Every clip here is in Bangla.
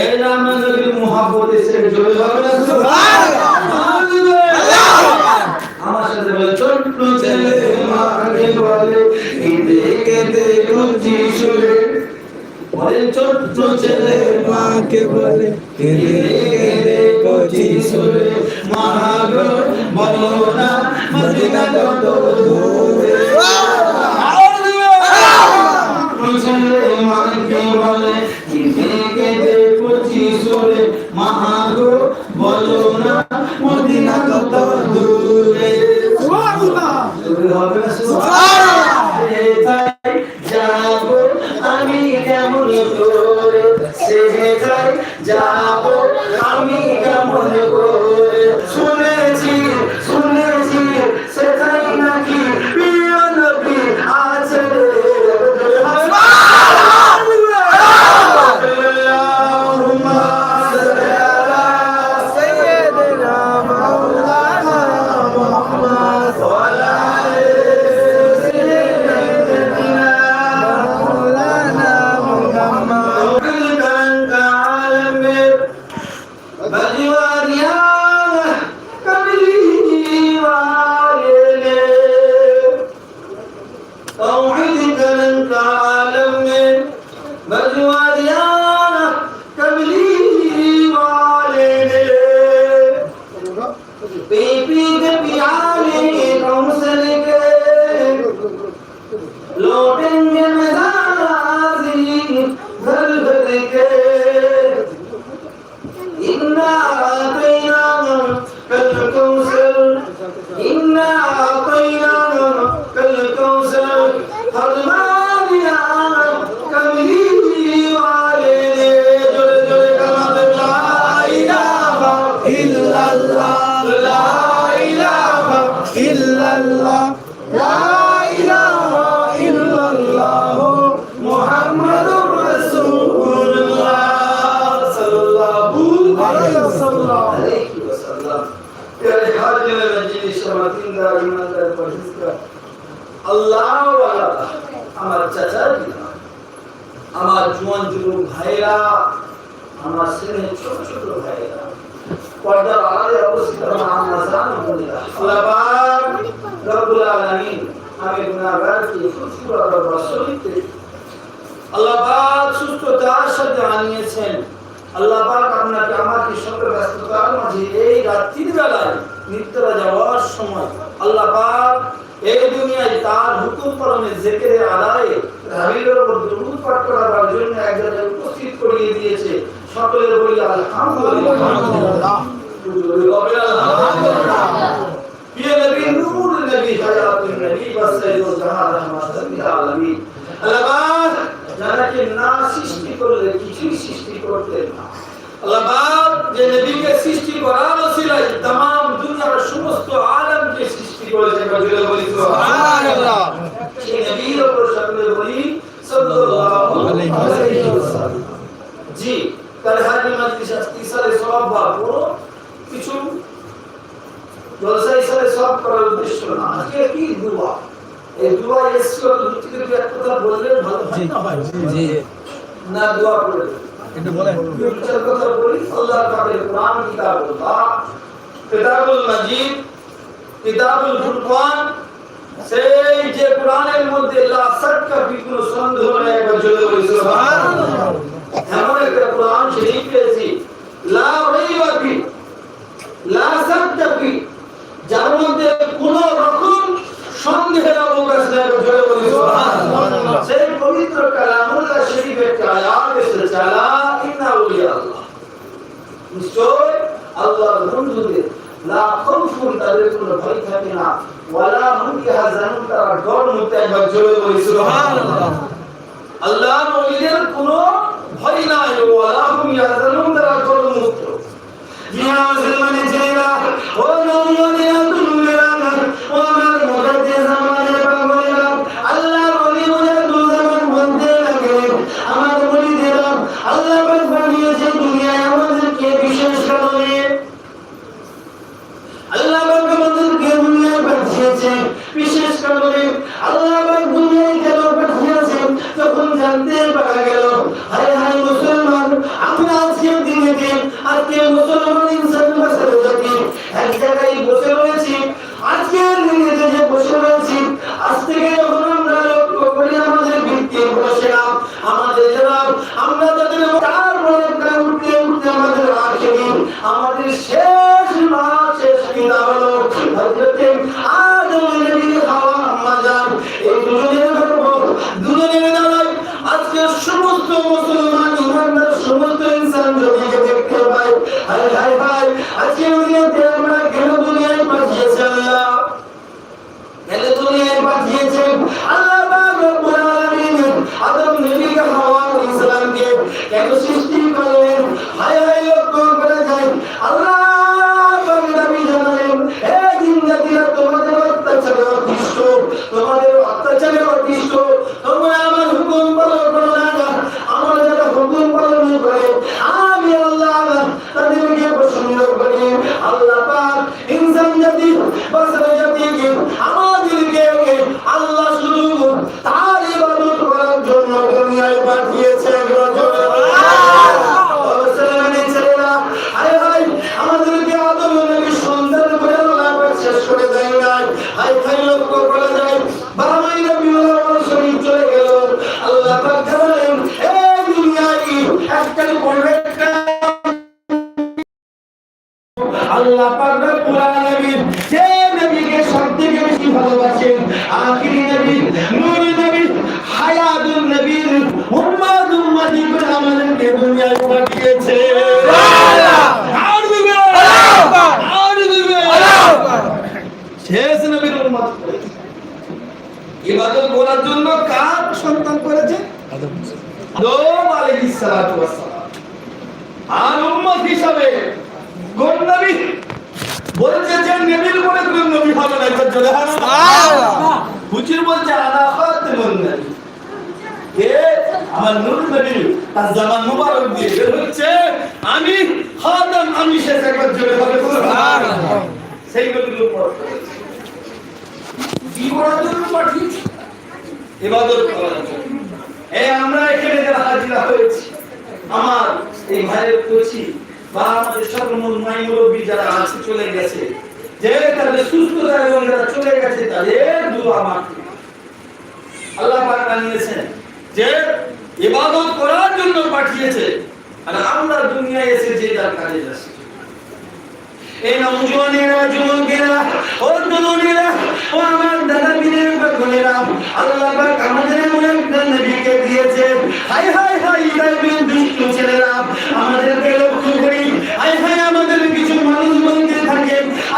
এই নাম নবীর মোহাব্বত এসে জোরে হবে আমার সাথে বলে ছোট্ট ছেলে মাকে বলে কেঁদে কেঁদে কুচি সুরে বলেন ছোট্ট ছেলে মাকে বলে কেঁদে কেঁদে কুচি সুরে মা বলো না মদিনা কত দূরে। ছেলে মাকে বলে হবে না लौटेंगे বোনেরা পাক রব্বুল আলামিন আমি গুনাহগারকে খুশি আর রসুলকে আল্লাহ পাক সুস্থতার সাথে আনিয়েছেন আল্লাহ পাক আপনাকে আমাকে সকল ব্যস্ততার মাঝে এই রাত্রির বেলায় নিত্যরা যাওয়ার সময় আল্লাহ পাক এই দুনিয়ায় তার হুকুম পালনে জেকেরে আদায়ে রাবিলের উপর দুরূদ পাঠ করার জন্য এক জায়গায় উপস্থিত করিয়ে দিয়েছে। সকলের বলি আলহামদুলিল্লাহ। আলহামদুলিল্লাহ। বলি আলহামদুলিল্লাহ ये नबी नूर नबी हयात नबी बस सैयद जहां रहमत लिल आलमीन আল্লাহ যারা কে না সৃষ্টি করলে কিছুই সৃষ্টি করতে না আল্লাহ যে নবীকে সৃষ্টি করার ওসিলায় तमाम দুনিয়ার সমস্ত আলমকে সৃষ্টি করেছে বলে বলি সুবহানাল্লাহ সেই নবীর উপর সকলে বলি সাল্লাল্লাহু আলাইহি ওয়াসাল্লাম জি তাহলে হাজি মজলিস ইসারে সওয়াব বা পুরো কিছু জলসা হিসাবে সব করার উদ্দেশ্য না। আজকে কি দুয়া? এই দুয়া এসছিল তো দুটি থেকে এক কথা বললে ভালো হয় না ভাই? জি না দোয়া করে একটু বলেন। দুটার কথা বলি আল্লাহ পাকের কোরআন কিতাবুল্লাহ কিতাবুল মাজিদ কিতাবুল ফুরকান সেই যে কোরআনের মধ্যে লা সাক্কা ফি কোন সন্দেহ নেই একবার জোরে বলি সুবহানাল্লাহ। এমন একটা কোরআন শরীফ পেয়েছি। লা রাইবা ফি লা সাক্কা ফি যার মধ্যে কোন রকম সন্দেহের অবকাশ নেই একবার জোরে বলি সুবহানাল্লাহ। সেই পবিত্র কালামুল্লাহ শরীফের একটা আয়াত ইন্না আল্লাহ নিশ্চয় আল্লাহর বন্ধুদের লা খাউফুন তাদের কোনো ভয় থাকে না। ওয়ালা হুম ইয়াহজানুন তারা ডর মুক্ত একবার জোরে বলি সুবহানাল্লাহ। আল্লাহ নবীদের কোনো ভয় নাই ওয়ালা হুম ইয়াহজানুন তারা ডর মুক্ত। জিয়া মুসলমানের ছেলেরা ও নবীদের বসে রয়েছি। আজকের দিনে যে বসে রয়েছি Quero নাই। এখানে লক্ষ্য করা যায়, আর উম্মত হিসাবে কোন নবী বলছে যে নবীর পরে কোন নবী হবে না এটা জোরে হুজুর বলছে আনা খাতামুন নবী। কে? আমার নূর নবী তার জামান মুবারক দিয়ে বের হচ্ছে। আমি খাতাম আমি শেষ একবার জোরে বলে সুবহানাল্লাহ। সেই কি করার জন্য পাঠিয়েছি? ইবাদত করার জন্য। এই আমরা এখানে যারা হাজিরা হয়েছি আমার এই ভাইয়ের কচি বা আমাদের যারা আছে চলে গেছে যে তাদের সুস্থতা এবং যারা চলে গেছে তাদের দোয়া আল্লাহ পাক জানিয়েছেন যে ইবাদত করার জন্য পাঠিয়েছে, আর আমরা দুনিয়ায় এসে যে যার কাজে যাচ্ছি এই যুবকেরা, ও তরুণীরা, ও আমার দাদা বীরের বোনেরা আল্লাহ পাক আমাদের এমন একটা নবীকে দিয়েছে হাই হাই হাই তাইবিন দুষ্টু ছেলেরা, আমাদেরকে লক্ষ্য করি। হাই হাই, আমাদের কিছু মানুষ বলতে থাকে,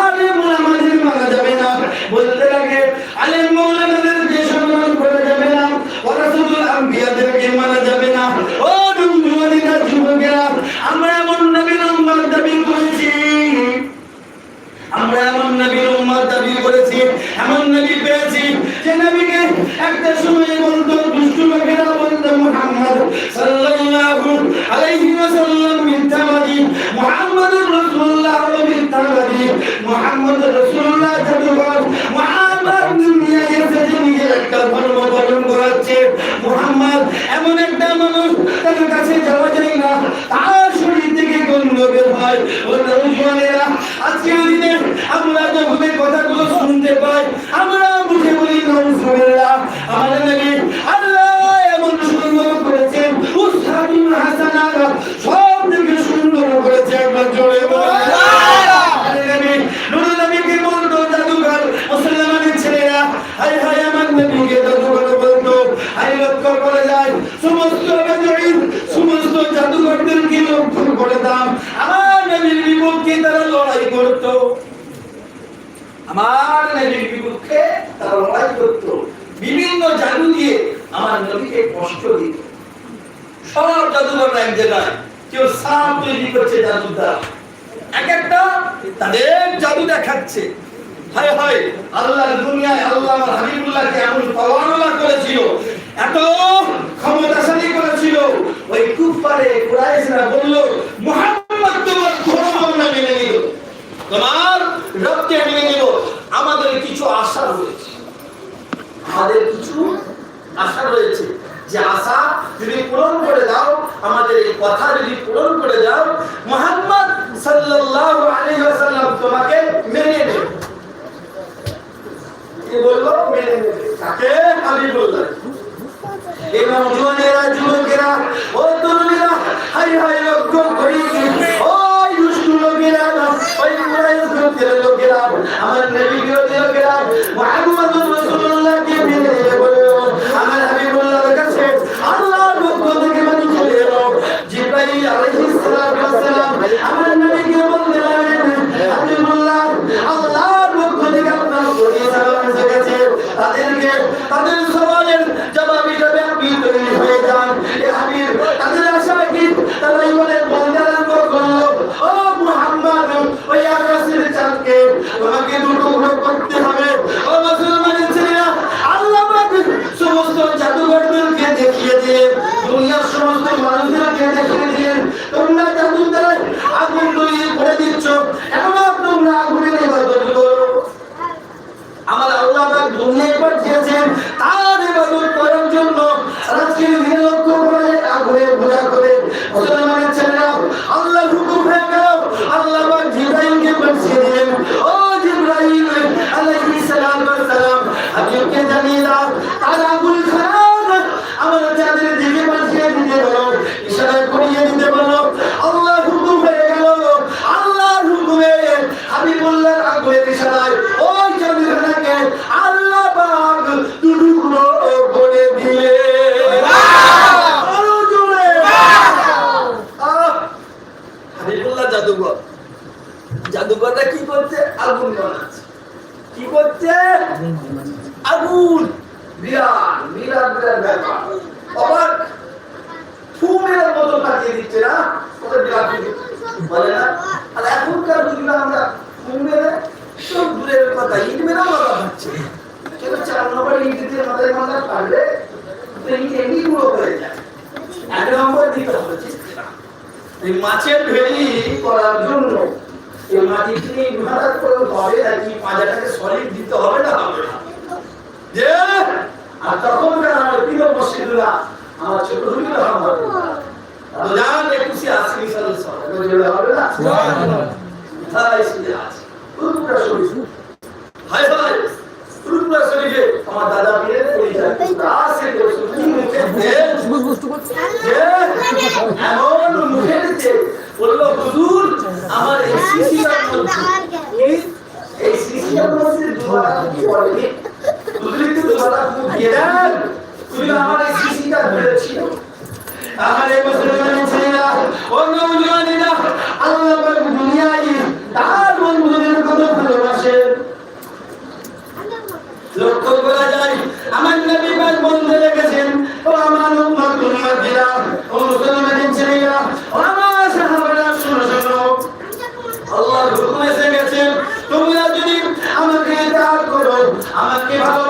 আরে আমাদের মানা যাবে না। বলতে লাগে আলেম মৌলানাদেরকে সম্মান করা যাবে না। ওরাসুল আম্বিয়াদেরকে মানা যাবে না। ও নওজোয়ানেরা যুবকেরা শুনতে পাই আমরা বুঝে বলি নৌজওয়ানেরা আমাদের নবী আল্লাহ এমন সুন্দর করেছেন। উস্তাদুল হাসানা সব থেকে সুন্দর করেছে একবার জোরে সমস্ত জাদুঘরদেরকে লক্ষ্য করে দাম? আমার নবীর বিপক্ষে তারা লড়াই করতো। আমার নবীর বিপক্ষে তারা লড়াই করতো। বিভিন্ন জাদু দিয়ে আমার নবীকে কষ্ট দিত। সব জাদুঘররা এক জায়গায়। কেউ সাপ তৈরি করছে জাদুর দ্বারা এক একটা তাদের জাদু দেখাচ্ছে। হায় হায় আল্লাহ দুনিয়ায় আল্লাহ হাবিবুল্লাহকে এমন পাওয়ানোলা করেছিল, এত ক্ষমতাশালী করেছিল। ওই কুফারে কুরাইশরা বলল, মুহাম্মদ তোমার ধর্ম আমরা মেনে নিল তোমার রক্তে মিলে গেল আমাদের কিছু আশা রয়েছে। আমাদের কিছু আশা রয়েছে যে আশা যদি পূরণ করে দাও, আমাদের এই কথা যদি পূরণ করে দাও, মোহাম্মদ সাল্লাল্লাহু আলাইহি ওয়াসাল্লাম তোমাকে মেনে নেবে। কি বলব মেনে নেবে। তাকে আমি বললাম এবং জুয়ানেরা যুবকেরা ও তরুণীরা, হাই হাই রকম আমার নবী কেউ গেলাম মুহাম্মদুর রাসূলুল্লাহ কে দিলে আমার হাবিবুল্লাহর কাছে আল্লাহর পক্ষ থেকে মানে চলে কথা ইট মেরে মাথা ভাঙছে সেটা চার নম্বর ইট দিয়ে আমাদের মাথা পারলে ইট এমনি গুঁড়ো হয়ে যায়। এক নম্বর দিতে হবে এই মাছের ভেলি করার জন্য এই মাটিকে হঠাৎ করে হবে আর কি পাজাটাকে সলিড দিতে হবে না হবে না। যে আর তখন আমার প্রিয় মসজিদরা আমার ছোট হুজুর আমার রোজান একুশে আশি সাল হবে না তাই শুনে আছে? হায় হায় আমার দাদা মিলে পড়ে যায় আসে বসে আমাকে ভালো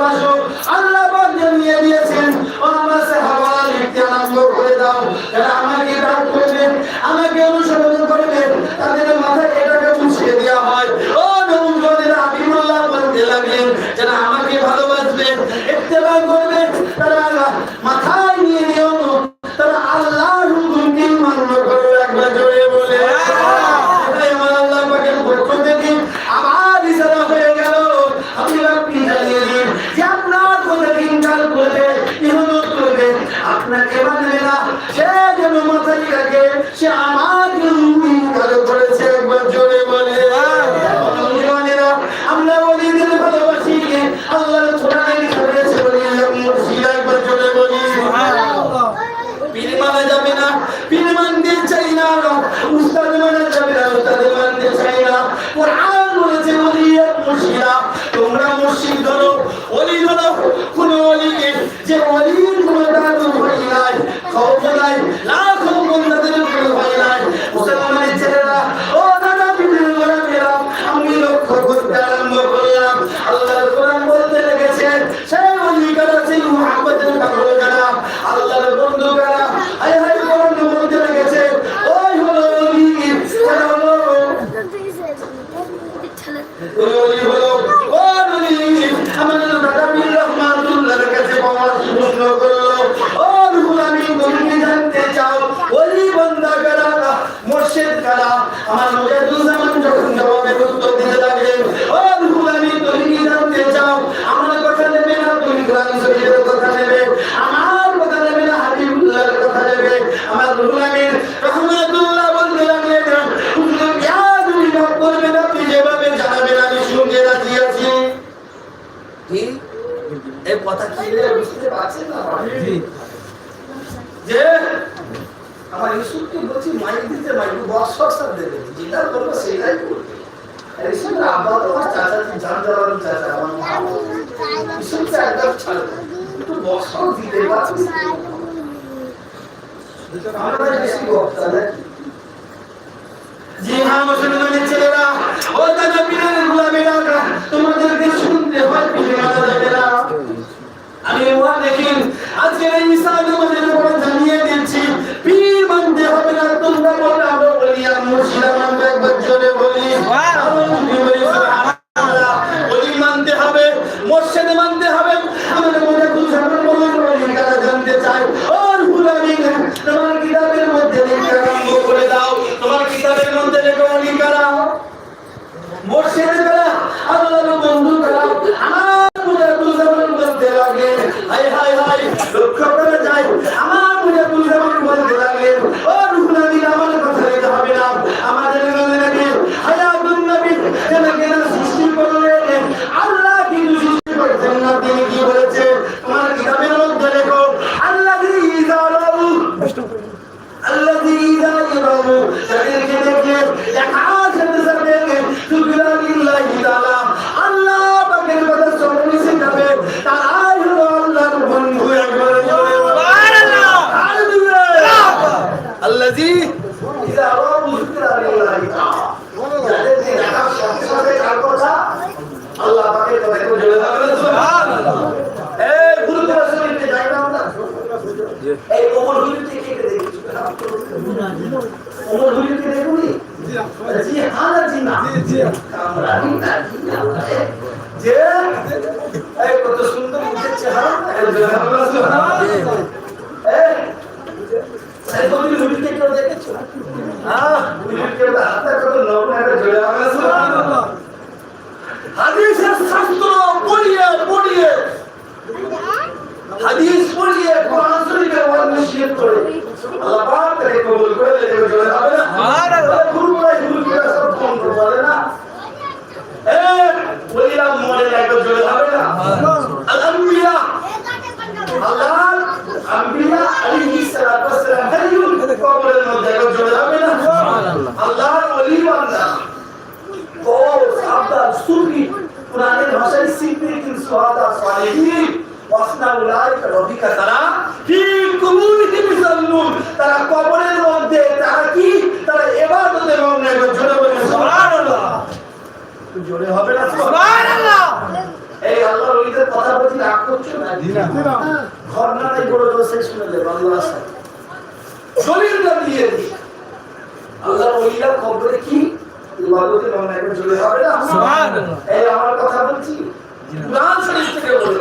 এই ওমর হুজুরকে কে কে দেখেছ ওমর হুজুরকে দেখুনি জি হ্যাঁ না জি না জি জি না জি না যে এই কত সুন্দর মুখের চেহারা। এই সুবহানাল্লাহ এই এই তুমি হুজুরকে কেউ দেখেছ হ্যাঁ হুজুরকে হাতে কত নরম একটা জোড়া আমরা সুবহানাল্লাহ। হাদিসের শাস্ত্র পড়িয়ে পড়িয়ে হাদিস পড়িয়ে কোরআন শরীফের ওয়াজিব করে। আল্লাহ পাক তাকে কবুল করে লেগে চলে যাবে না। সুবহানাল্লাহ। গুরু ভাই গুরু ভাই সব বন্ধ বলে না। এ বলিলাম মনে লাগে চলে যাবে না। আল আম্বিয়া আল্লাহ আম্বিয়া আলাইহিস সালাতু ওয়াস সালাম হাইয়ুল কবরের মধ্যে চলে যাবে না। আল্লাহর ওলি বান্দা। ও সাবধান সুফি কোরআনের ভাষায় সিদ্দিকিন সুহাদা সালেহিন। ওয়াসনা উলাইকা রবিকা তারা ফি কুবুরিহিম ইসাল্লুন তারা কবরের মধ্যে তারা কি? তারা ইবাদতে মগ্ন একবার জোরে বলে সুবহানাল্লাহ। জোরে হবে না সুবহানাল্লাহ? এই আল্লাহর ওলিদের কথা বলছি রাগ করছ না? জি না। ঘটনাটাই বড় দোষে শুনে দেব আল্লাহ দলিলটা দিয়ে দিই। আল্লাহর ওলিরা কবরে কি? ইবাদতে মগ্ন একবার জোরে হবে না? সুবহানাল্লাহ। এই আমার কথা বলছি। কোরআন শরীফ থেকে বলে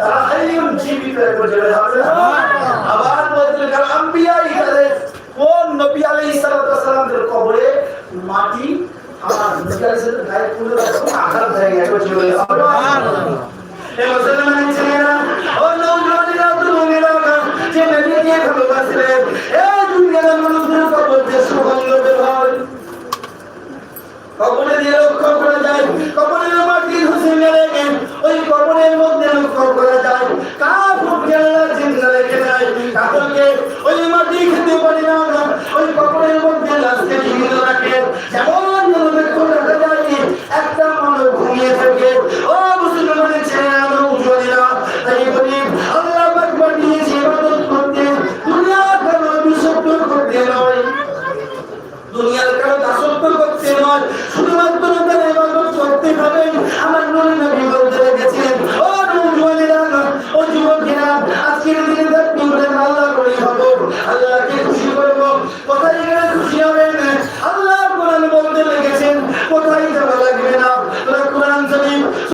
তারা হাইয়ুন জীবিত আবার বলতে গেল আম্বিয়া কোন নবী আলাইহিস সালাতু সালামের কবরে মাটি আমার নবী আলাইহিস গায়ে পুরো একবার জুড়ে সুবহানাল্লাহ। এ মুসলমান ছেলেরা যে নবীকে ভালোবাসলেন এ দুনিয়ার মানুষদের কবর যে হয় কবরে দিয়ে লক্ষ্য করা কবরের মাটি ঘুষে মেরে গেন ওই কবরের মধ্যে লক্ষ্য করা যায়। কাপড়কে আল্লাহ জিন্দা রেখে দেয় কাপড়কে ওই মাটি খেতে পারি না। ওই কবরের মধ্যে লাশকে জীবিত রাখে। যেমন